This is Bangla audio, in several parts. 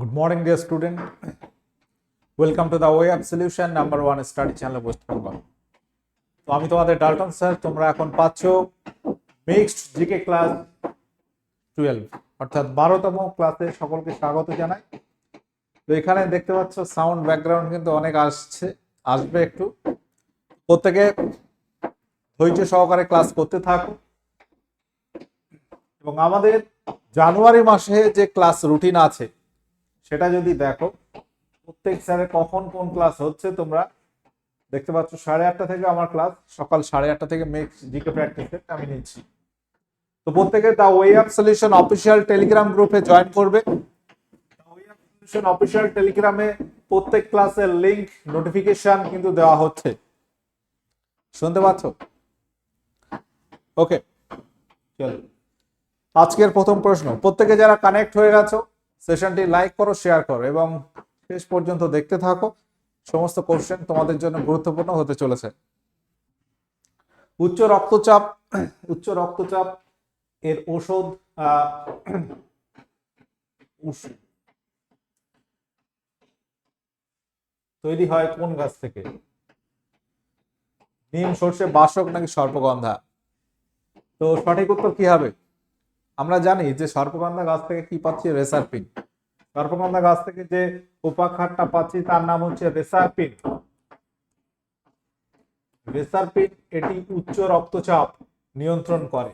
Good morning, dear student. Welcome to the Way Up Solution number one study channel West Bengal. তো আমি তোমাদের ডাল্টন স্যার তোমরা এখন পাচ্ছ মিক্সড জিকে ক্লাস টুয়েলভ অর্থাৎ বারোতম ক্লাসে সকলকে স্বাগত জানাই তো এখানে দেখতে পাচ্ছ সাউন্ড ব্যাকগ্রাউন্ড কিন্তু অনেক আসছে আসবে একটু প্রত্যেকে ধৈর্য সহকারে ক্লাস করতে থাকো এবং আমাদের জানুয়ারি মাসে যে ক্লাস রুটিন আছে সেটা যদি দেখো, প্রত্যেক স্যারের কখন কোন ক্লাস হচ্ছে তোমরা দেখতে পাচ্ছ, সাড়ে আটটা থেকে আমার ক্লাস সকাল সাড়ে আটটা থেকে মেক্স জিকে প্র্যাকটিসে আমি নিচ্ছি। তো প্রত্যেকে the way of solution official Telegram গ্রুপে জয়েন করবে। সলিউশন অফিসিয়াল টেলিগ্রামে প্রত্যেক ক্লাসের লিংক নোটিফিকেশন কিন্তু দেওয়া হচ্ছে। শুনতে পাচ্ছ? ওকে চলো। আজকের প্রথম প্রশ্ন, প্রত্যেকে যারা কানেক্ট হয়ে গেছো সেশনটি লাইক করো, শেয়ার করো এবং শেষ পর্যন্ত দেখতে থাকো। সমস্ত কোশ্চেন তোমাদের জন্য গুরুত্বপূর্ণ হতে চলেছে। উচ্চ রক্তচাপ উচ্চ রক্তচাপ এর ওষুধ তৈরি হয় কোন গাছ থেকে? নিম, সর্ষে, বাসক নাকি সর্পগন্ধা? তো সঠিক উত্তর কি হবে? আমরা জানি যে সর্পগন্ধা গাছ থেকে কি পাচ্ছি? রেসারপিন। সর্পগন্ধা গাছ থেকে যে উপাখারটা পাচ্ছি, তার নাম হচ্ছে রেসারপিন। রেসারপিন এটি উচ্চ রক্তচাপ নিয়ন্ত্রণ করে।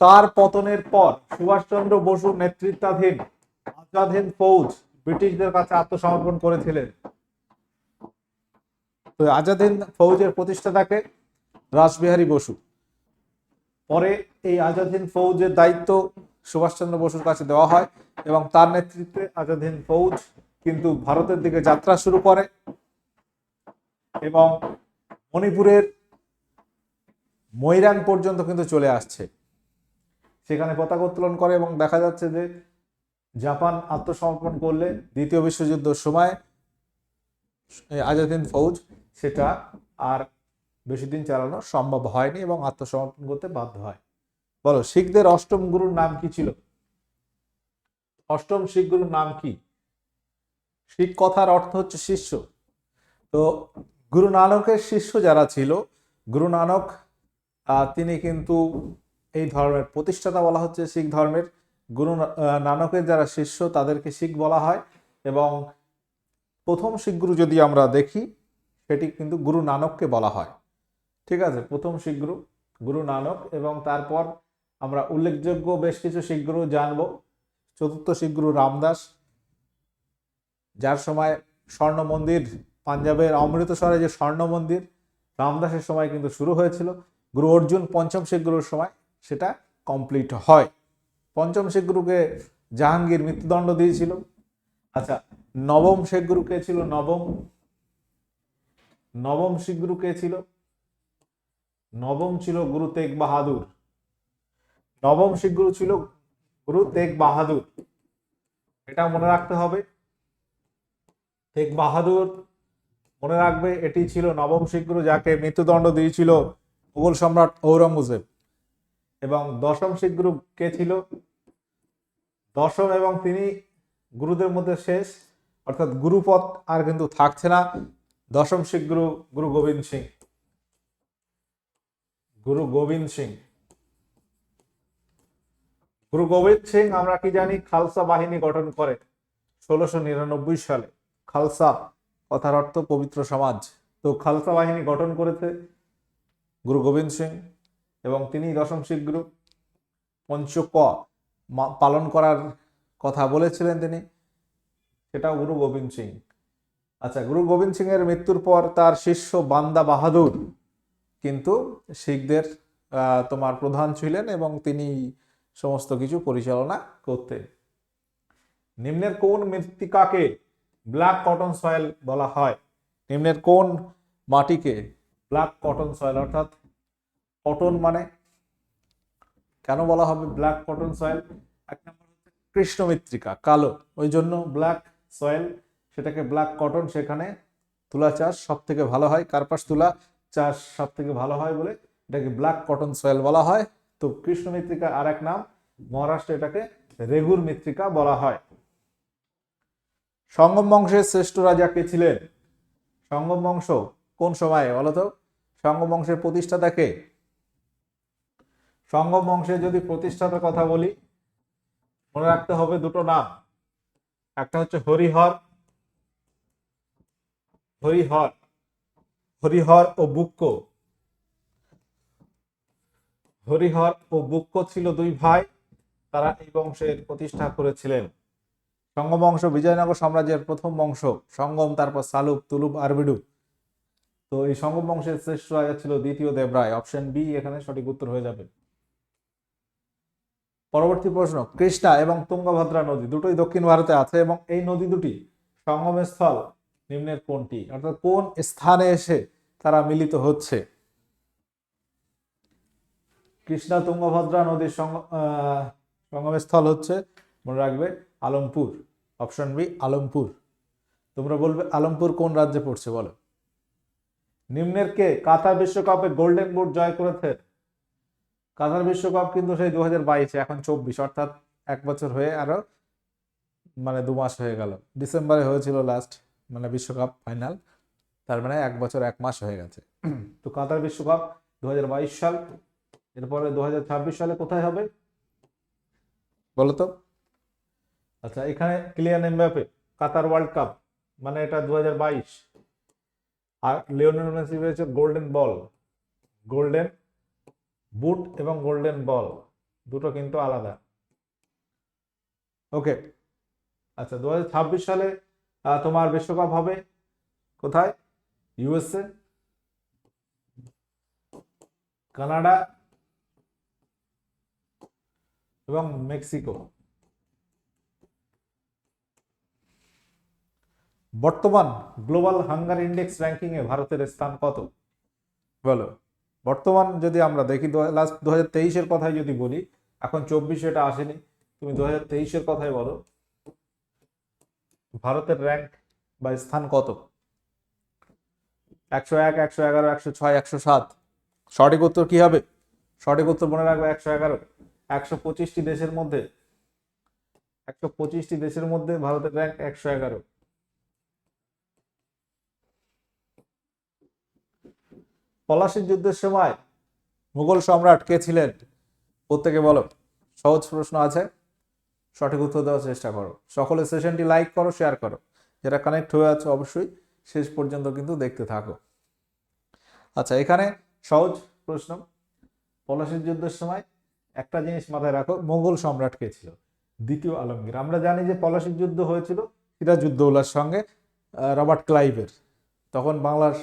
তার পতনের পর সুভাষচন্দ্র বসুর নেতৃত্বাধীন আজাদ ফৌজ ব্রিটিশদের কাছে আত্মসমর্পণ করেছিলেন। তো আজাদ হিন্দ ফৌজের প্রতিষ্ঠাতাকে রাসবিহারী বসু। পরে এই আজাদ হিন্দ ফৌজের দায়িত্ব সুভাষচন্দ্র বসুর কাছে দেওয়া হয় এবং তার নেতৃত্বে আজাদ হিন্দ ফৌজ কিন্তু ভারতের দিকে যাত্রা শুরু করে এবং মণিপুরের ময়রাং পর্যন্ত কিন্তু চলে আসছে। সেখানে পতাকা উত্তোলন করে এবং দেখা যাচ্ছে যে জাপান আত্মসমর্পণ করলে দ্বিতীয় বিশ্বযুদ্ধের সময় এই আজাদ হিন্দ ফৌজ সেটা আর বেশি দিন চালানো সম্ভব হয়নি এবং আত্মসমর্পণ করতে বাধ্য হয়। বলো, শিখদের অষ্টম গুরুর নাম কি ছিল? অষ্টম শিখ গুরুর নাম কি? শিখ কথার অর্থ হচ্ছে শিষ্য। তো গুরু নানকের শিষ্য যারা ছিল, গুরু নানক তিনি কিন্তু এই ধর্মের প্রতিষ্ঠাতা বলা হচ্ছে শিখ ধর্মের। গুরু নানকের যারা শিষ্য, তাদেরকে শিখ বলা হয় এবং প্রথম শিখ গুরু যদি আমরা দেখি, সেটি কিন্তু গুরু নানককে বলা হয়। ঠিক আছে? প্রথম শিখ গুরু গুরু নানক এবং তারপর আমরা উল্লেখযোগ্য বেশ কিছু শিখ গুরু জানব। চতুর্থ শিখ গুরু রামদাস, যার সময় স্বর্ণ মন্দির, পাঞ্জাবের অমৃতসরে যে স্বর্ণ মন্দির, রামদাসের সময় কিন্তু শুরু হয়েছিল। গুরু অর্জুন পঞ্চম শিখ গুরুর সময় সেটা কমপ্লিট হয়। পঞ্চম শিখ গুরুকে জাহাঙ্গীর মৃত্যুদণ্ড দিয়েছিল। আচ্ছা নবম শেখ গুরু কে ছিল? নবম। নবম শিখ গুরু কে ছিল? নবম ছিল গুরু তেগ বাহাদুর। নবম শিখ গুরু ছিল গুরু তেগ বাহাদুর। এটা মনে রাখতে হবে। তেগ বাহাদুর মনে রাখবে, এটি ছিল নবম শিখ গুরু যাকে মৃত্যুদণ্ড দিয়েছিল মুঘল সম্রাট ঔরঙ্গজেব এবং দশম শিখ গুরু কে ছিল? দশম এবং তিনি গুরুদের মধ্যে শেষ, অর্থাৎ গুরুপদ আর কিন্তু থাকছে না। দশম শিখ গুরু গুরু গোবিন্দ সিং। গুরু গোবিন্দ সিং। গুরু গোবিন্দ সিং আমরা কি জানি খালসা বাহিনী গঠন করে ষোলোশো নিরানব্বই সালে। খালসা, কথার অর্থ পবিত্র সমাজ। তো খালসা বাহিনী গঠন করেছে গুরু গোবিন্দ সিং এবং তিনি দশম শিখ গুরু পঞ্চ মা- পালন করার কথা বলেছিলেন তিনি। সেটাও গুরু গোবিন্দ সিং। আচ্ছা গুরু গোবিন্দ সিং এর মৃত্যুর পর তার শিষ্য বান্দা বাহাদুর কিন্তু শিখদের তোমার প্রধান ছিলেন এবং তিনি সমস্ত কিছু পরিচালনা করতেন। নিম্নের কোন মৃত্তিকাকে ব্ল্যাক কটন সয়েল বলা হয়? নিম্নের কোন মাটিকে ব্ল্যাক কটন সয়েল অর্থাৎ কটন মানে? কেন বলা হবে ব্ল্যাক কটন সয়েল? এক নম্বর হচ্ছে কৃষ্ণ মৃত্তিকা কালো। ওই জন্য ব্ল্যাক সয়েল, সেটাকে ব্ল্যাক কটন, সেখানে তুলা চাষ সব থেকে ভালো হয়। কার্পাস তুলা? চাষ সব থেকে ভালো হয় বলে এটাকে ব্ল্যাক কটন সয়েল বলা হয়। তো কৃষ্ণ মৃত্তিকা আর এক নাম, মহারাষ্ট্রে এটাকে রেগুর মৃত্তিকা বলা হয়। সঙ্গম বংশের শ্রেষ্ঠ রাজা কে ছিলেন? সঙ্গম বংশ কোন সময়ে বলতো সঙ্গম বংশের প্রতিষ্ঠাতা কে? সঙ্গম বংশের যদি প্রতিষ্ঠাতার কথা বলি, মনে রাখতে হবে দুটো নাম। একটা হচ্ছে হরিহর। হরিহর হরিহর ও বুক্ক। হরিহর ও বুক্ক ছিল দুই ভাই, তারা এই বংশের প্রতিষ্ঠা করেছিলেন। সঙ্গম বংশ বিজয়নগর সাম্রাজ্যের প্রথম বংশ, সঙ্গম, তারপর সালুক তুলুপ আরবিডু। তো এই সঙ্গম বংশের শ্রেষ্ঠ রাজা ছিল দ্বিতীয় দেবরায়, অপশন বি, এখানে সঠিক উত্তর হয়ে যাবে। পরবর্তী প্রশ্ন, কৃষ্ণা এবং তুঙ্গভদ্রা নদী দুটোই দক্ষিণ ভারতে আছে এবং এই নদী দুটি সঙ্গমের স্থল, নিম্নের কোনটি? অর্থাৎ কোন স্থানে এসে তারা মিলিত হচ্ছে। কৃষ্ণা তুঙ্গভদ্রা নদীর সঙ্গ- আহ, সঙ্গমের স্থল হচ্ছে মনে রাখবে আলমপুর অপশন বি আলমপুর। তোমরা বলবে আলমপুর কোন রাজ্যে পড়ছে বলো। নিম্নের কে? কাতার বিশ্বকাপে গোল্ডেন বুট জয় করেছে। কাতার বিশ্বকাপ কিন্তু সেই দু হাজার বাইশে এখন চব্বিশ অর্থাৎ এক বছর হয়ে আরও মানে দু মাস হয়ে গেল। ডিসেম্বরে হয়েছিল লাস্ট মানে বিশ্বকাপ ফাইনাল তার মানে এক বছর এক মাস হয়ে গেছে। তো কাতার বিশ্বকাপ দু হাজার বাইশ সাল এরপরে দু হাজার ছাব্বিশ সালে কোথায় হবে? বলো তো আচ্ছা এখানে Kylian Mbappe Qatar World Cup মানে এটা দু হাজার বাইশ। আর লিওনেল মেসি পেয়েছে গোল্ডেন বল গোল্ডেন বুট এবং গোল্ডেন বল দুটো কিন্তু আলাদা। ওকে। আচ্ছা দু হাজার ছাব্বিশ সালে তোমার বিশ্বকাপ হবে কোথায়? ইউএসএ কানাডা এবং মেক্সিকো বর্তমান গ্লোবাল হাঙ্গার ইন্ডেক্স র্যাঙ্কিং এ ভারতের স্থান কত বলো বর্তমান যদি আমরা দেখি লাস্ট দু হাজার তেইশের কথাই যদি বলি এখন চব্বিশে এটা আসেনি। তুমি দু হাজার তেইশের কথাই বলো ভারতের র্যাঙ্ক বা স্থান কত? একশো এক, একশো এগারো, একশো ছয়, একশো সাত। সঠিক উত্তর কি হবে? সঠিক উত্তর মনে রাখবে একশো এগারো। একশো পঁচিশটি দেশের মধ্যে, একশো পঁচিশটি দেশের মধ্যে ভারতের র্যাঙ্ক একশো এগারো। পলাশির যুদ্ধের সময় মুঘল সম্রাট কে ছিলেন? প্রত্যেকে বলো। সহজ প্রশ্ন আছে। সঠিক উত্তর দেওয়ার চেষ্টা করো। সকলে সেশনটি লাইক করো শেয়ার করো। যারা কানেক্ট হয়ে আছে অবশ্যই শেষ পর্যন্ত কিন্তু দেখতে থাকো। আচ্ছা এখানে সহজ প্রশ্ন। পলাশির যুদ্ধের সময় একটা জিনিস মাথায় রাখো, মোগল সম্রাট কে ছিল? দ্বিতীয় আলমগীর। আমরা জানি যে পলাশির যুদ্ধ হয়েছিল সিরাজউদ্দৌলার সঙ্গে রবার্ট ক্লাইভের। তখন বাংলার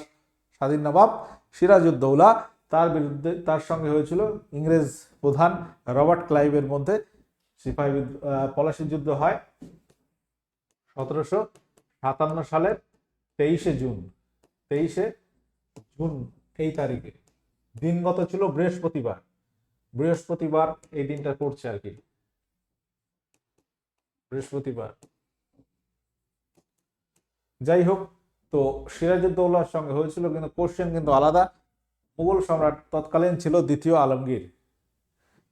স্বাধীন নবাব সিরাজউদ্দৌলা তার বিরুদ্ধে, তার সঙ্গে হয়েছিল ইংরেজ প্রধান রবার্ট ক্লাইভের মধ্যে। সিপাহী পলাশির যুদ্ধ হয় সতেরোশো সাতান্ন সালের তেইশে জুন। তেইশে জুন এই তারিখে। দিনগত ছিল বৃহস্পতিবার। বৃহস্পতিবার এই দিনটা পড়ছে আর কি। বৃহস্পতিবার। যাই হোক, তো সিরাজউদ্দৌলার সঙ্গে হয়েছিল, কিন্তু কোশ্চেন কিন্তু আলাদা। মুঘল সম্রাট তৎকালীন ছিল দ্বিতীয় আলমগীর।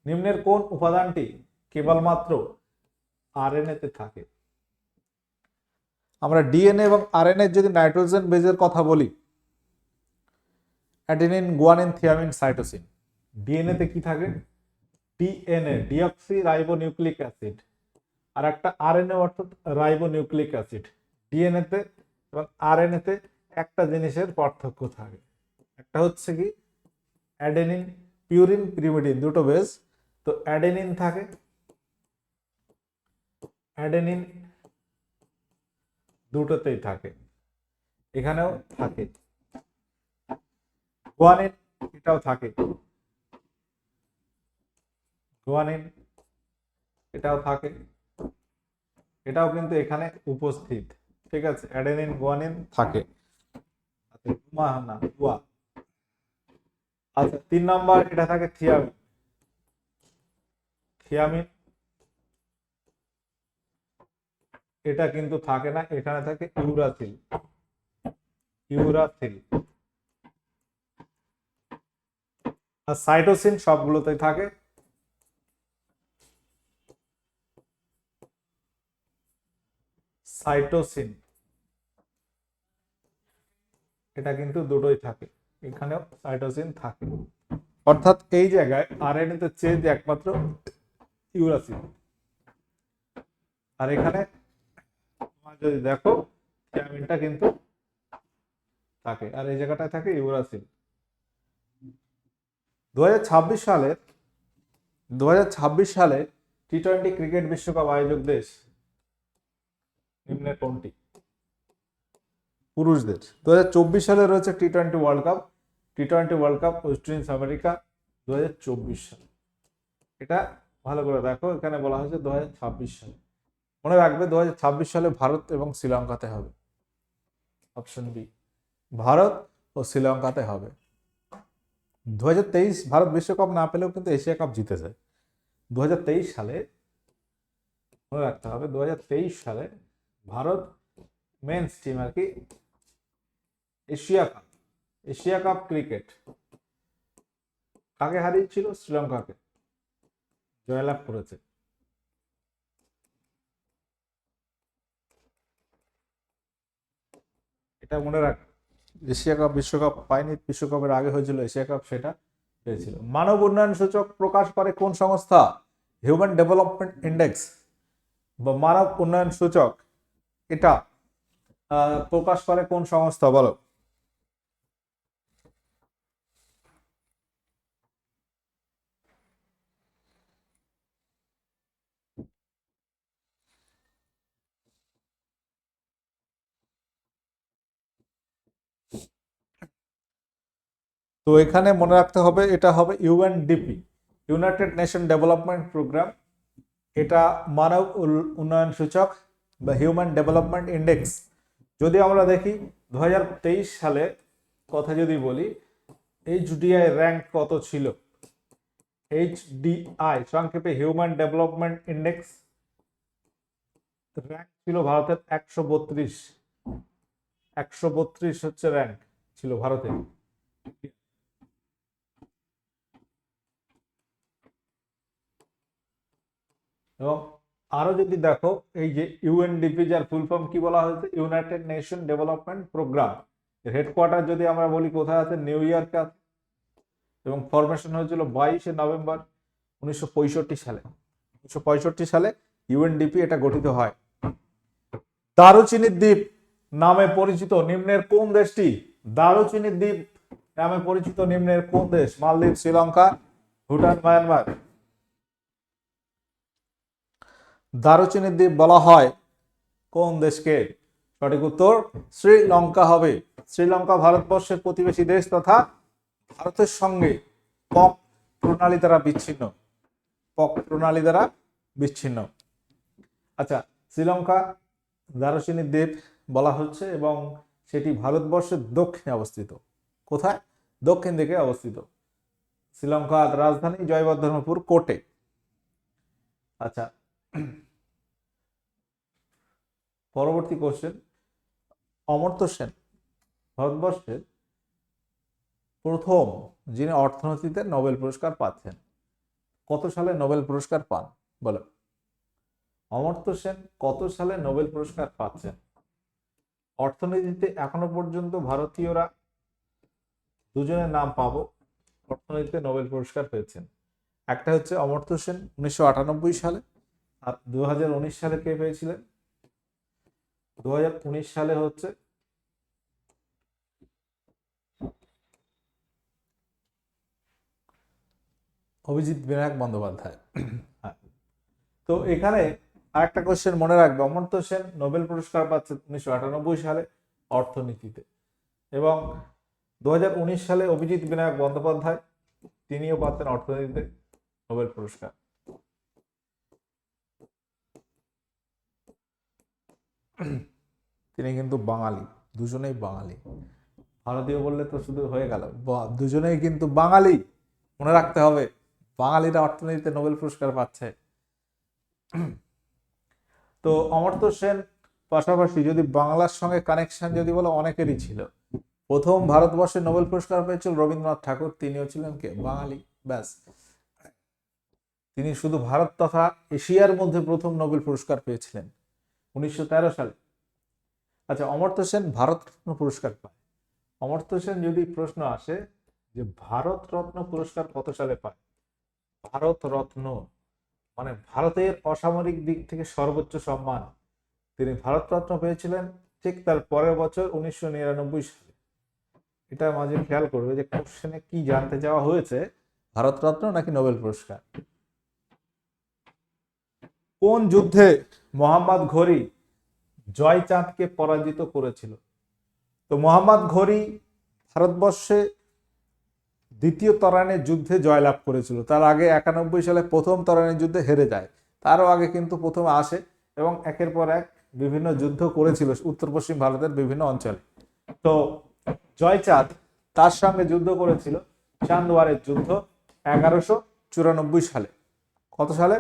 নিম্নের কোন উপাদানটি কেবলমাত্র আরএনএ তে থাকে? আমরা ডিএনএ এবং আর আরএনএ যদি নাইট্রোজেন বেজের কথা বলি adenine, guanine, thiamine, cytosine. DNA তে কি থাকে? ডিএনএ ডিঅক্সি রাইবোনিউক্লিক অ্যাসিড আর একটা আরএনএ অর্থাৎ রাইবোনিউক্লিক অ্যাসিড ডিএনএ তে এবং আরএনএ তে একটা জিনিসের পার্থক্য থাকে। একটা হচ্ছে কি, অ্যাডেনিন, পিউরিন, পিরিমিডিন, দুটো বেস তো অ্যাডেনিন থাকে, অ্যাডেনিন দুটোতেই থাকে। এখানেও থাকে। গুয়ানিন এটাও থাকে। গুয়ানিন এটাও থাকে। এটাও কিন্তু এখানে উপস্থিত, ঠিক আছে? অ্যাডেনিন গুয়ানিন থাকে। আচ্ছা না গুয়া আচ্ছা তিন নম্বর এটা থাকে থিয়ামিন। থিয়ামিন এটা কিন্তু থাকে না, এখানে থাকে ইউরাসিল। ইউরাসিল। আর সাইটোসিন সবগুলোতেই থাকে। সাইটোসিন। এটা কিন্তু দুটোই থাকে। এখানেও সাইটোসিন থাকে। অর্থাৎ এই জায়গায় আরএনএ তে চেঞ্জ একমাত্র ইউরাসিন। আর এখানে যদি দেখো থিয়ামিনটা কিন্তু থাকে। আর এই জায়গাটায় থাকে ইউরাসিন। দু সালের দু হাজার ছাব্বিশ সালে টি টোয়েন্টি ক্রিকেট বিশ্বকাপ আয়োজক দেশ নিম্নের কোনটি পুরুষদের। দু হাজার চব্বিশ সালে রয়েছে T twenty World Cup T twenty World Cup West Indies America দু সাল। এটা ভালো করে দেখো, এখানে বলা হয়েছে দু সালে। মনে রাখবে দুহাজার ছাব্বিশ সালে ভারত এবং শ্রীলঙ্কাতে হবে। অপশন বি, ভারত ও শ্রীলঙ্কাতে হবে। দু হাজার তেইশ ভারত বিশ্বকাপ না পেলেও কিন্তু এশিয়া কাপ জিতে যায় দুহাজার তেইশ সালে, মনে রাখতে হবে দুই হাজার তেইশ সালে ভারত মেন্স টিম আর কি Asia Cup Asia Cup cricket কাকে হারিয়েছিল? শ্রীলঙ্কাকে জয়লাভ করেছে। এটা মনে রাখ এশিয়া কাপ, বিশ্বকাপ পায়নি, বিশ্বকাপের আগে হয়েছিল এশিয়া কাপ, সেটা পেয়েছিল। মানব উন্নয়ন সূচক প্রকাশ করে কোন সংস্থা? হিউম্যান ডেভেলপমেন্ট ইন্ডেক্স বা মানব উন্নয়ন সূচক, এটা প্রকাশ করে কোন সংস্থা? বলো। তো এখানে মনে রাখতে হবে, এটা হবে UNDP United Nation Development Programme এটা মানব উন্নয়ন সূচক বা হিউম্যান ডেভেলপমেন্ট ইন্ডেক্স যদি আমরা দেখি দু সালে কথা যদি বলি এইচ এইচডিআই র্যাঙ্ক কত ছিল? এইচডিআই সংক্ষেপে হিউম্যান ডেভেলপমেন্ট ইন্ডেক্স র্যাঙ্ক ছিল ভারতের একশো বত্রিশ। একশো বত্রিশ হচ্ছে র্যাঙ্ক ছিল ভারতের। এবং আরও যদি দেখো, এই যে ইউএনডিপি যার ফুল ফর্ম কি বলা হয়েছে? ইউনাইটেড নেশন ডেভেলপমেন্ট প্রোগ্রাম এর হেডকোয়ার্টার যদি আমরা বলি, কোথায় আছে? নিউ ইয়র্কে আছে। এবং ফরমেশন হয়েছিল বাইশে নভেম্বর উনিশশো পঁয়ষট্টি সালে। উনিশশো পঁয়ষট্টি সালে ইউএনডিপি এটা গঠিত হয়। দারুচিনি দ্বীপ নামে পরিচিত নিম্নের কোন দেশটি? দারুচিনি দ্বীপ নামে পরিচিত নিম্নের কোন দেশ? মালদ্বীপ, শ্রীলঙ্কা, ভুটান, মায়ানমার। দারুচিনি দ্বীপ বলা হয়। কোন দেশকে? সঠিক উত্তর, শ্রীলঙ্কা হবে। শ্রীলঙ্কা ভারতবর্ষের প্রতিবেশী দেশ তথা ভারতের সঙ্গে পক প্রণালী দ্বারা বিচ্ছিন্ন। পক প্রণালী দ্বারা বিচ্ছিন্ন। আচ্ছা শ্রীলঙ্কা দারুচিনি দ্বীপ বলা হচ্ছে এবং সেটি ভারতবর্ষের দক্ষিণে অবস্থিত। কোথায়? দক্ষিণ দিকে অবস্থিত। শ্রীলঙ্কার রাজধানী জয়বর্ধনপুর কোটে আচ্ছা পরবর্তী কোশ্চেন অমর্ত্য সেন, ভারতবর্ষের প্রথম যিনি অর্থনীতিতে নোবেল পুরস্কার পাচ্ছেন, কত সালে নোবেল পুরস্কার পান? বলো। অমর্ত্য সেন কত সালে নোবেল পুরস্কার পাচ্ছেন? অর্থনীতিতে এখনও পর্যন্ত ভারতীয়রা দুজনের নাম পাবো, অর্থনীতিতে নোবেল পুরস্কার পেয়েছেন। একটা হচ্ছে অমর্ত্য সেন, উনিশশো আটানব্বই সালে। আর দু সালে কে পেয়েছিলেন দু সালে হচ্ছে অভিজিৎ বিনায়ক বন্দ্যোপাধ্যায়। হ্যাঁ। তো এখানে আরেকটা কোশ্চেন মনে রাখবে। অমর্ত্য সেন নোবেল পুরস্কার পাচ্ছে উনিশশো আটানব্বই সালে অর্থনীতিতে এবং দু হাজার উনিশ সালে অভিজিৎ বিনায়ক বন্দ্যোপাধ্যায় তিনিও পাচ্ছেন অর্থনীতিতে নোবেল পুরস্কার। তিনি কিন্তু বাঙালি, দুজনেই বাঙালি। ভারতীয় বললে তো শুধু হয়ে গেল। দুজনেই কিন্তু বাঙালি। মনে রাখতে হবে, বাঙালিরা অর্থনীতিতে নোবেল পুরস্কার পাচ্ছে। তো অমর্ত্য সেন পাশাপাশি যদি বাংলার সঙ্গে কানেকশন যদি বলো, অনেকেরই ছিল। প্রথম ভারতবর্ষে নোবেল পুরস্কার পেয়েছিল রবীন্দ্রনাথ ঠাকুর, তিনিও ছিলেন কে? বাঙালি, ব্যাস। তিনি শুধু ভারত তথা এশিয়ার মধ্যে প্রথম নোবেল পুরস্কার পেয়েছিলেন। উনিশশো তেরো সালে। আচ্ছা অমর্ত্য সেন ভারতরত্ন পুরস্কার পায়। অমর্ত্য সেন যদি প্রশ্ন আসে যে ভারত রত্ন পুরস্কার কত সালে পায়? ভারত রত্ন মানে ভারতের অসামরিক দিক থেকে সর্বোচ্চ সম্মান। তিনি ভারত রত্ন পেয়েছিলেন ঠিক তার পরের বছর উনিশশো নিরানব্বই সালে। এটা মাঝে খেয়াল করবে যে কোশ্চেনে কি জানতে চাওয়া হয়েছে, ভারতরত্ন নাকি নোবেল পুরস্কার? কোন যুদ্ধে মোহাম্মদ ঘড়ি জয়চাঁদকে পরাজিত করেছিল? তো মোহাম্মদ ঘড়ি ভারতবর্ষে দ্বিতীয় তরানের যুদ্ধে জয়লাভ করেছিল। তার আগে একানব্বই সালে প্রথম তরানের যুদ্ধে হেরে যায়। তারও আগে কিন্তু প্রথম আসে এবং একের পর এক বিভিন্ন যুদ্ধ করেছিল উত্তর পশ্চিম ভারতের বিভিন্ন অঞ্চলে। তো জয়চাঁদ তার সঙ্গে যুদ্ধ করেছিল চান্দওয়ারের যুদ্ধ এগারোশো চুরানব্বই সালে। কত সালে?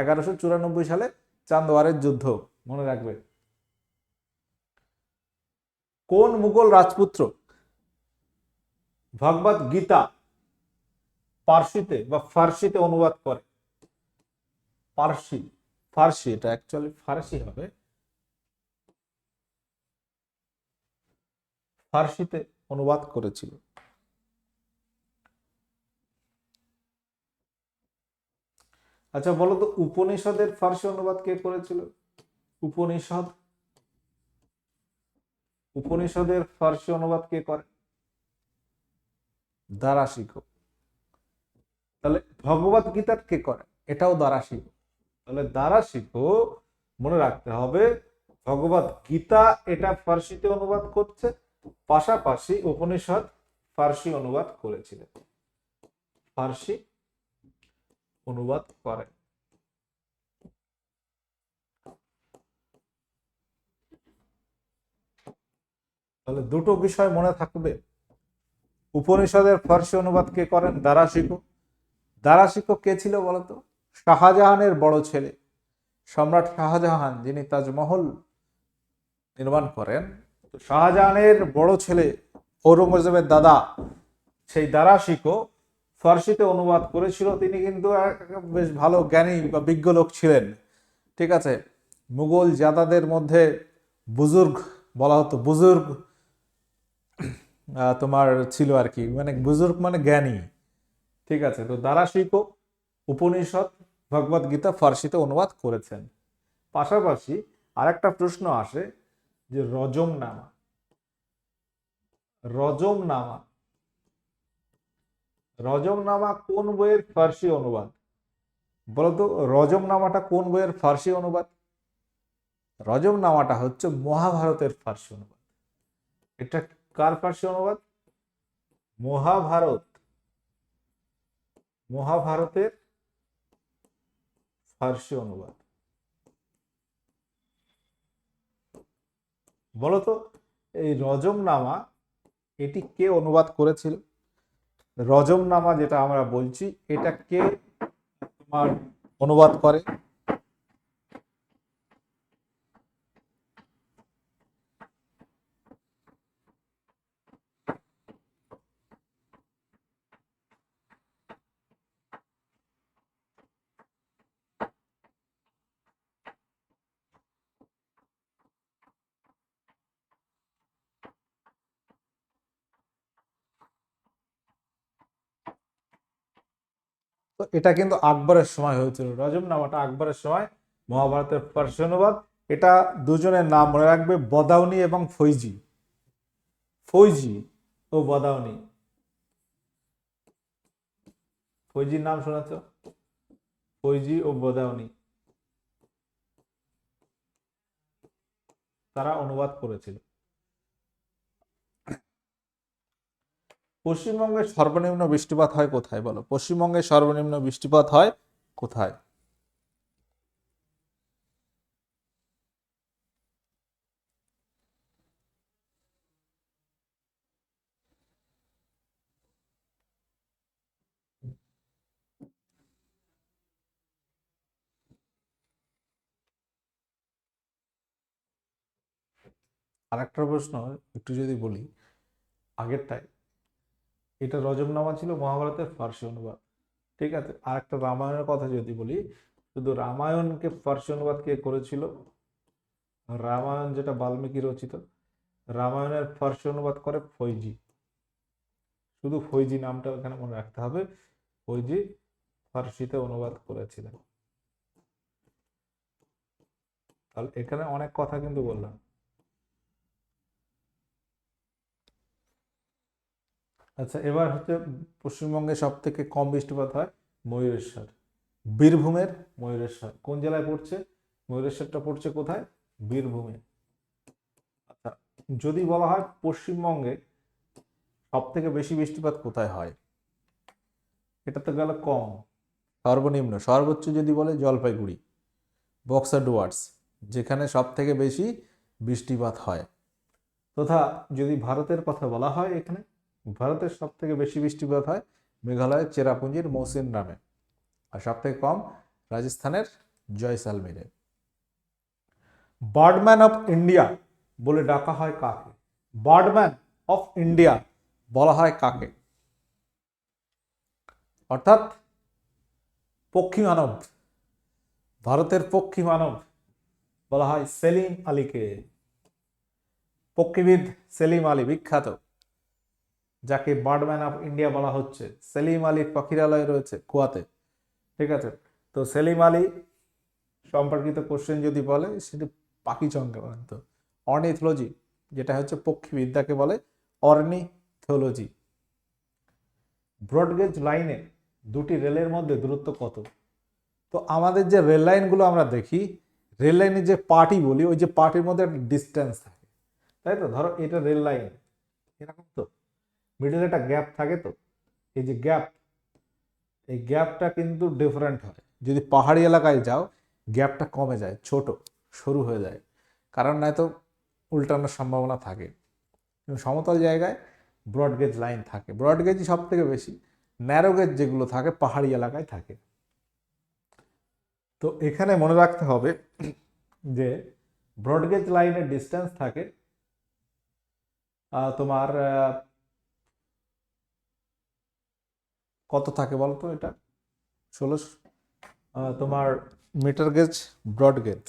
এগারোশো চুরানব্বই সালে চান্দওয়ারের যুদ্ধ, মনে রাখবে। কোন মুঘল রাজপুত্র ভগবত গীতা পার্সিতে বা ফার্সিতে অনুবাদ করে? পার্সি, ফার্সি, এটা অ্যাকচুয়ালি ফার্সি হবে। ফার্সিতে অনুবাদ করেছিল। আচ্ছা বলো তো উপনিষদের ফার্সি অনুবাদ কে করেছিল? উপনিষদ? উপনিষদের ফার্সি অনুবাদ কে করে? দ্বারা শিখো তাহলে ভগবত গীতার কে করে? এটাও দ্বারা শিখো তাহলে দ্বারা শিখো মনে রাখতে হবে, ভগবত গীতা এটা ফার্সিতে অনুবাদ করছে, পাশাপাশি উপনিষদ ফার্সি অনুবাদ করেছিলেন। ফার্সি অনুবাদ করে। তাহলে দুটো বিষয় মনে থাকবে। উপনিষদের ফার্সি অনুবাদ কে করেন? দারাশিকো। দারাশিকো কে ছিল বলতো? শাহজাহানের বড় ছেলে। সম্রাট শাহজাহান যিনি তাজমহল নির্মাণ করেন। শাহজাহানের বড় ছেলে ঔরঙ্গজেবের দাদা, সেই দারাশিকো ফার্সিতে অনুবাদ করেছিল। তিনি কিন্তু বেশ ভালো জ্ঞানী বা বিজ্ঞ লোক ছিলেন। ঠিক আছে? মুঘল জাদাদের মধ্যে বুজুর্গ, বলা হতো বুজুর্গ তোমার ছিল আর কি। মানে বুজুর্গ মানে জ্ঞানী। ঠিক আছে? তো দারাশিকো উপনিষদ ভগবদ গীতা ফার্সিতে অনুবাদ করেছেন। পাশাপাশি আরেকটা প্রশ্ন আসে যে রজম নামা রজম নামা রজম নামা কোন বইয়ের ফার্সি অনুবাদ? বলতো রজমনামাটা কোন বইয়ের ফার্সি অনুবাদ? রজম নামাটা হচ্ছে মহাভারতের ফার্সি অনুবাদ। এটা কার ফার্সি অনুবাদ? মহাভারত। মহাভারতের ফার্সি অনুবাদ। বলতো, এই রজমনামা এটি কে অনুবাদ করেছিল? রজম নামা যেটা আমরা বলছি এটাকে তোমার অনুবাদ করে। এটা কিন্তু আকবরের সময় হয়েছিল। রজম নামাটা আকবরের সময়, মহাভারতের ফার্সি অনুবাদ। এটা দুজনের নাম মনে রাখবে, বদাউনি এবং ফৈজি। ফৈজি ও বদাউনি। ফৈজির নাম শোনাচ্ছ? ফৈজি ও বদাউনি। তারা অনুবাদ করেছিল। পশ্চিমবঙ্গের সর্বনিম্ন বৃষ্টিপাত হয় কোথায় বলো? পশ্চিমবঙ্গে সর্বনিম্ন বৃষ্টিপাত হয় কোথায়? আরেকটা প্রশ্ন একটু যদি বলি আগেরটাই এটা রজমনামা ছিল মহাভারতের ফার্সি অনুবাদ। ঠিক আছে আর একটা রামায়ণের কথা যদি বলি, শুধু রামায়ণকে ফার্সি অনুবাদ কে করেছিল? রামায়ণ যেটা বাল্মীকি রচিত, রামায়ণের ফার্সি অনুবাদ করে ফৈজি। শুধু ফৈজি নামটা ওখানে মনে রাখতে হবে, ফৈজি ফার্সিতে অনুবাদ করেছিলেন। তাহলে এখানে অনেক কথা কিন্তু বললাম। আচ্ছা এবার হচ্ছে পশ্চিমবঙ্গে সব থেকে কম বৃষ্টিপাত হয় ময়ূরেশ্বর। বীরভূমের ময়ূরেশ্বর। কোন জেলায় পড়ছে? ময়ূরেশ্বরটা পড়ছে কোথায়? বীরভূমে। আচ্ছা যদি বলা হয় পশ্চিমবঙ্গে সব থেকে বেশি বৃষ্টিপাত কোথায় হয়? এটা তো গেল কম। সর্বনিম্ন, সর্বোচ্চ যদি বলে জলপাইগুড়ি বক্সার ডুয়ার্স, যেখানে সব থেকে বেশি বৃষ্টিপাত হয়। তথা যদি ভারতের কথা বলা হয় এখানে ভারতের সব থেকে বেশি বৃষ্টিপাত হয় মেঘালয়ের চেরাপুঞ্জির মৌসিন গ্রামে আর সব থেকে কম রাজস্থানের জয়সালমেরে। বার্ডম্যান অফ ইন্ডিয়া বলে ডাকা হয় কাকে? বার্ডম্যান অফ ইন্ডিয়া বলা হয় কাকে? অর্থাৎ পক্ষী মানব, ভারতের পক্ষী মানব বলা হয় সেলিম আলীকে। পক্ষীবিদ সেলিম আলী বিখ্যাত। যাকে বার্ডম্যান অফ ইন্ডিয়া বলা হচ্ছে। সেলিম আলীর পাখিরালয় রয়েছে কুয়াতে। ঠিক আছে? তো সেলিম আলী সম্পর্কিত কোশ্চেন যদি বলে, সেটি পাখি সংক্রান্ত অর্নিথোলজি যেটা হচ্ছে পক্ষীবিদ্যাকে বলে অর্নিথোলজি ব্রডগেজ লাইনে দুটি রেলের মধ্যে দূরত্ব কত? তো আমাদের যে রেল লাইনগুলো আমরা দেখি রেল লাইনের যে পার্টি বলি, ওই যে পার্টির মধ্যে একটা ডিস্টেন্স থাকে। তাই তো? ধরো এটা রেল লাইন এরকম তো? মিডলে একটা গ্যাপ থাকে তো, এই যে গ্যাপ এই গ্যাপটা কিন্তু ডিফারেন্ট হয়। যদি পাহাড়ি এলাকায় যাও গ্যাপটা কমে যায়, ছোট, সরু হয়ে যায়। কারণ নয়তো উল্টানোর সম্ভাবনা থাকে। কিন্তু সমতল জায়গায় ব্রডগেজ লাইন থাকে। ব্রডগেজই সব থেকে বেশি। ন্যারোগেজ যেগুলো থাকে, পাহাড়ি এলাকায় থাকে। তো এখানে মনে রাখতে হবে যে ব্রডগেজ লাইনের ডিস্টেন্স থাকে তোমার কত থাকে বলতো এটা? ষোলো তোমার মিটার গেজ ব্রড গেজ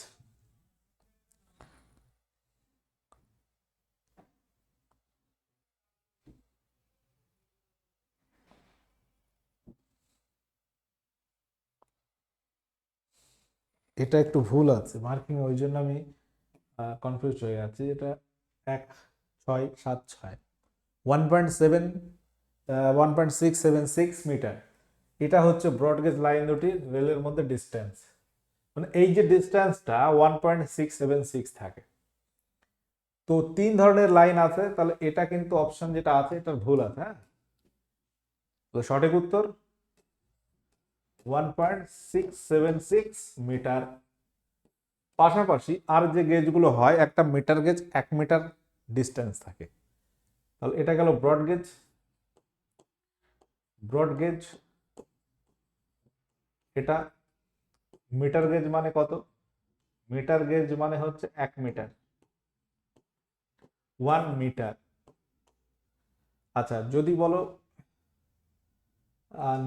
এটা একটু ভুল আছে মার্কিং ওই জন্য আমি কনফিউজ হয়ে যাচ্ছি এটা এক, ছয়, সাত, ছয়। One point seven one point six seven six metre এটা হচ্ছে ব্রডগেজ লাইন দুটির রেলের মধ্যে ডিস্টেন্স মানে এই যে ডিস্টেন্সটা one point six seven six থাকে। তো তিন ধরনের লাইন আছে, তাহলে এটা কিন্তু অপশন যেটা আছে এটা ভুল আছে হ্যাঁ? তো সঠিক উত্তর? One point six seven six metre পাশাপাশি আর যে গেজগুলো হয়, একটা মিটার গেজ এক মিটার ডিস্টেন্স থাকে। তাহলে এটা গেল ব্রড গেজ ব্রড গেজ, এটা মিটার গেজ মানে কত? মিটার গেজ মানে হচ্ছে এক মিটার। One metre. আচ্ছা যদি বলো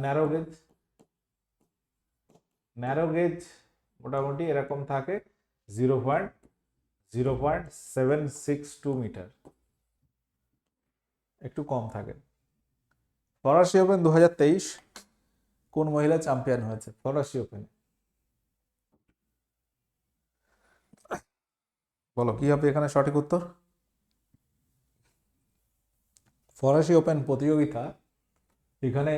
ন্যারো গেজ। ন্যারো গেজ মোটামুটি এরকম থাকে, zero point zero point seven six two metre. একটু কম থাকে। ফরাসি ওপেন দু হাজার তেইশ কোন মহিলা চ্যাম্পিয়ন হয়েছে? ফরাসি ওপেন। বলো, কি হবে এখানে সঠিক উত্তর? ফরাসি ওপেন প্রতিযোগিতা এখানে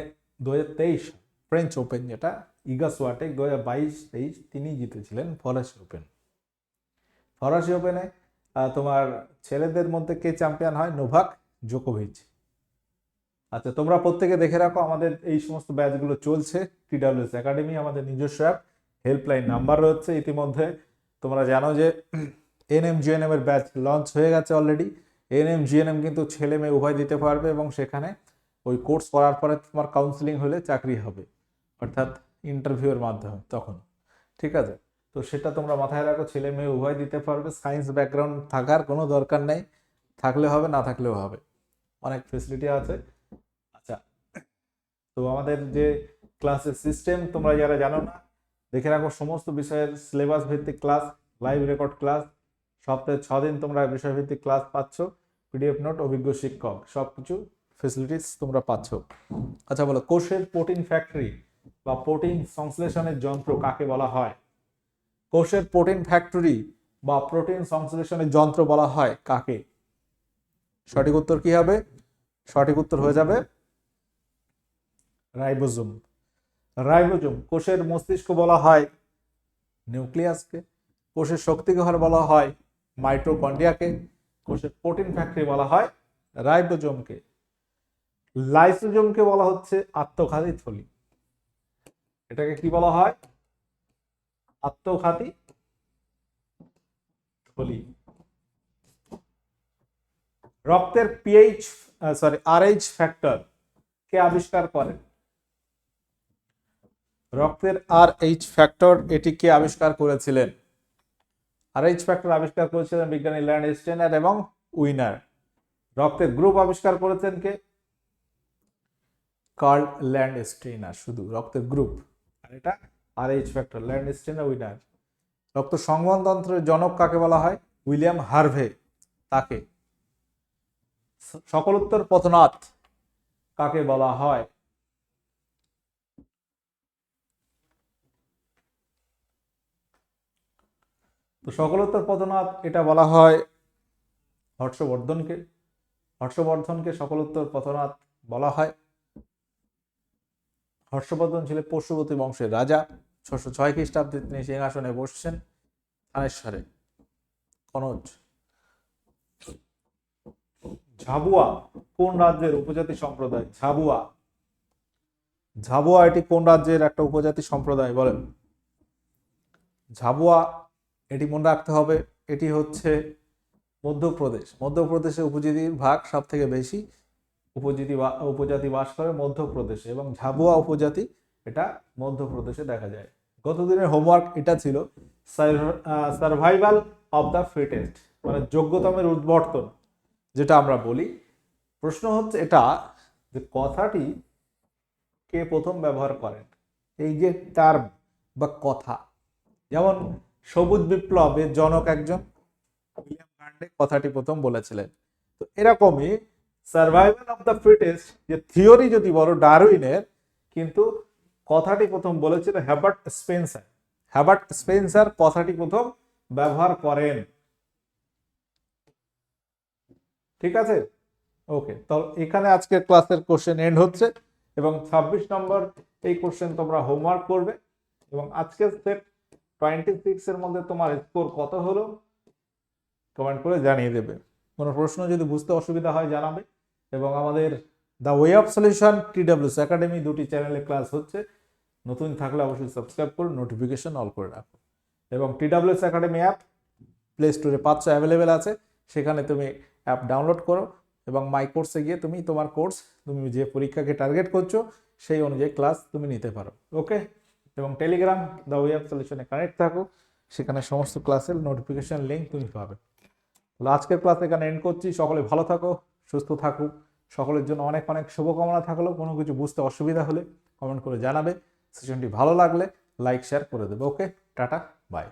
দু হাজার তেইশ ফ্রেঞ্চ ওপেন, যেটা ইগাস ওয়াটেক দু হাজার বাইশ তেইশ তিনি জিতেছিলেন ফরাসি ওপেন। ফরাসি ওপেনে তোমার ছেলেদের মধ্যে কে চ্যাম্পিয়ন হয়? নোভাক জোকোভিচ। আচ্ছা তোমরা প্রত্যেকে দেখে রাখো, আমাদের এই সমস্ত ব্যাচগুলো চলছে। টিডাব্লিউএস একাডেমি, আমাদের নিজস্ব অ্যাপ হেল্পলাইন নাম্বার রয়েছে ইতিমধ্যে। তোমরা জানো যে এনএম জিএনএম এর ব্যাচ লঞ্চ হয়ে গেছে অলরেডি এনএম জিএনএম কিন্তু ছেলে মেয়ে উভয় দিতে পারবে এবং সেখানে ওই কোর্স করার পরে তোমার কাউন্সিলিং হলে চাকরি হবে, অর্থাৎ ইন্টারভিউয়ের মাধ্যমে তখন। ঠিক আছে? তো সেটা তোমরা মাথায় রাখো, ছেলে মেয়ে উভয় দিতে পারবে। সায়েন্স ব্যাকগ্রাউন্ড থাকার কোনো দরকার নেই থাকলে হবে, না থাকলেও হবে। অনেক ফেসিলিটি আছে। তো আমাদের যে ক্লাসের সিস্টেম তোমরা যারা জানো না, দেখে রাখো সমস্ত বিষয়ের সিলেবাস ভিত্তিক ক্লাস লাইভ রেকর্ড ক্লাস সপ্তাহে ছ দিন তোমরা বিষয়ভিত্তিক ক্লাস পাচ্ছ পিডিএফ নোট অভিজ্ঞ শিক্ষক সব কিছু ফেসিলিটিস তোমরা পাচ্ছ। আচ্ছা বলো, কোষের প্রোটিন ফ্যাক্টরি বা প্রোটিন সংশ্লেষণের যন্ত্র কাকে বলা হয়? কোষের প্রোটিন ফ্যাক্টরি বা প্রোটিন সংশ্লেষণের যন্ত্র বলা হয় কাকে? সঠিক উত্তর কি হবে? সঠিক উত্তর হয়ে যাবে রাইবোজোম। রাইবোজোম, কোষের মস্তিষ্ক বলা হয় নিউক্লিয়াসকে, কোষের শক্তিঘর বলা হয় মাইটোকন্ড্রিয়াকে, কোষের প্রোটিন ফ্যাক্টরি বলা হয় রাইবোজোমকে। লাইসোজোমকে বলা হচ্ছে আত্মঘাতী থলি। এটাকে কি বলা হয়? আত্মঘাতী থলি। রক্তের পিএইচ সরি আরএইচ ফ্যাক্টর কে আবিষ্কার করেন। রক্তের আর এইচ ফ্যাক্টর এটি কে আবিষ্কার করেছিলেন। আর এইচ ফ্যাক্টর আবিষ্কার করেছিলেন বিজ্ঞানী ল্যান্ড স্টেনার এবং উইনার। রক্তের গ্রুপ আবিষ্কার করেছেন কে? কার্ল ল্যান্ড স্টেনার শুধু রক্তের গ্রুপ আর এটা R H factor Landsteiner Wiener. রক্ত সংবহনতন্ত্রের জনক কাকে বলা হয়? William Harvey. তাকে। সকলোত্তর পথনাথ কাকে বলা হয়? তো সকলোত্তর পথনাথ এটা বলা হয় হর্ষবর্ধনকে। হর্ষবর্ধনকে সকলোত্তর পথনাথ বলা হয়। হর্ষবর্ধন ছিলেন পশুপতি বংশের রাজা। ছশো ছয় খ্রিস্টাব্দে তিনি সিংহাসনে বসছেন থানেশ্বরে। কনজ। ঝাবুয়া কোন রাজ্যের উপজাতি সম্প্রদায়? ঝাবুয়া। ঝাবুয়া এটি কোন রাজ্যের একটা উপজাতি সম্প্রদায় বলেন? ঝাবুয়া এটি মনে রাখতে হবে, এটি হচ্ছে মধ্যপ্রদেশ। মধ্যপ্রদেশে উপজাতির ভাগ সব থেকে বেশি উপজাতি উপজাতি বাস করে মধ্যপ্রদেশে এবং ঝাবুয়া উপজাতি এটা মধ্যপ্রদেশে দেখা যায়। গতদিনের হোমওয়ার্ক এটা ছিল সার্ভাইভাল অফ দ্য ফিটেস্ট মানে যোগ্যতমের উদ্বর্তন, যেটা আমরা বলি। প্রশ্ন হচ্ছে এটা যে কথাটি কে প্রথম ব্যবহার করেন? এই যে টার্ম বা কথা, যেমন সবুজ বিপ্লবের জনক একজন, উইলিয়াম গান্ডে কথাটি প্রথম বলেছিলেন। তো এরকমই সার্ভাইভাল অফ দ্য ফিটেস্ট যে থিওরি যদি বলো ডারউইনের, কিন্তু কথাটি প্রথম বলেছিল হ্যাবার্ট স্পেন্সার হ্যাবার্ট স্পেন্সার কথাটি প্রথম ব্যবহার করেন। ঠিক আছে? ওকে তো এখানে আজকের ক্লাসের কোশ্চেন এন্ড হচ্ছে এবং ছাব্বিশ নম্বর এই কোশ্চেন তোমরা হোমওয়ার্ক করবে এবং আজকের সেট টোয়েন্টি সিক্স এর মধ্যে তোমার স্কোর কত হলো? কমেন্ট করে জানিয়ে দেবে। কোনো প্রশ্ন যদি বুঝতে অসুবিধা হয় জানাবে। এবং আমাদের the way of solution TWS academy দুটি চ্যানেলে ক্লাস হচ্ছে। নতুন থাকলে অবশ্যই সাবস্ক্রাইব করুন নোটিফিকেশন অল করে রাখো। এবং টিডাব্লিউএস একাডেমি অ্যাপ প্লে স্টোরে পাঁচশো অ্যাভেলেবেল আছে। সেখানে তুমি অ্যাপ ডাউনলোড করো এবং মাই কোর্সে গিয়ে তুমি তোমার কোর্স তুমি যে পরীক্ষাকে টার্গেট করছ, সেই অনুযায়ী ক্লাস তুমি নিতে পারো। ওকে এবং টেলিগ্রাম দ্য ওয়ে অফ সলিউশনে কানেক্ট থাকো। সেখানে সমস্ত ক্লাসের নোটিফিকেশান লিঙ্ক তুমি পাবে। তাহলে আজকের ক্লাস এখানে এন্ড করছি। সকলে ভালো থাকো, সুস্থ থাকো। সকলের জন্য অনেক অনেক শুভকামনা থাকল। কোনো কিছু বুঝতে অসুবিধা হলে কমেন্ট করে জানাবে। সেশনটি ভালো লাগলে লাইক শেয়ার করে দেবে। ওকে টাটা বাই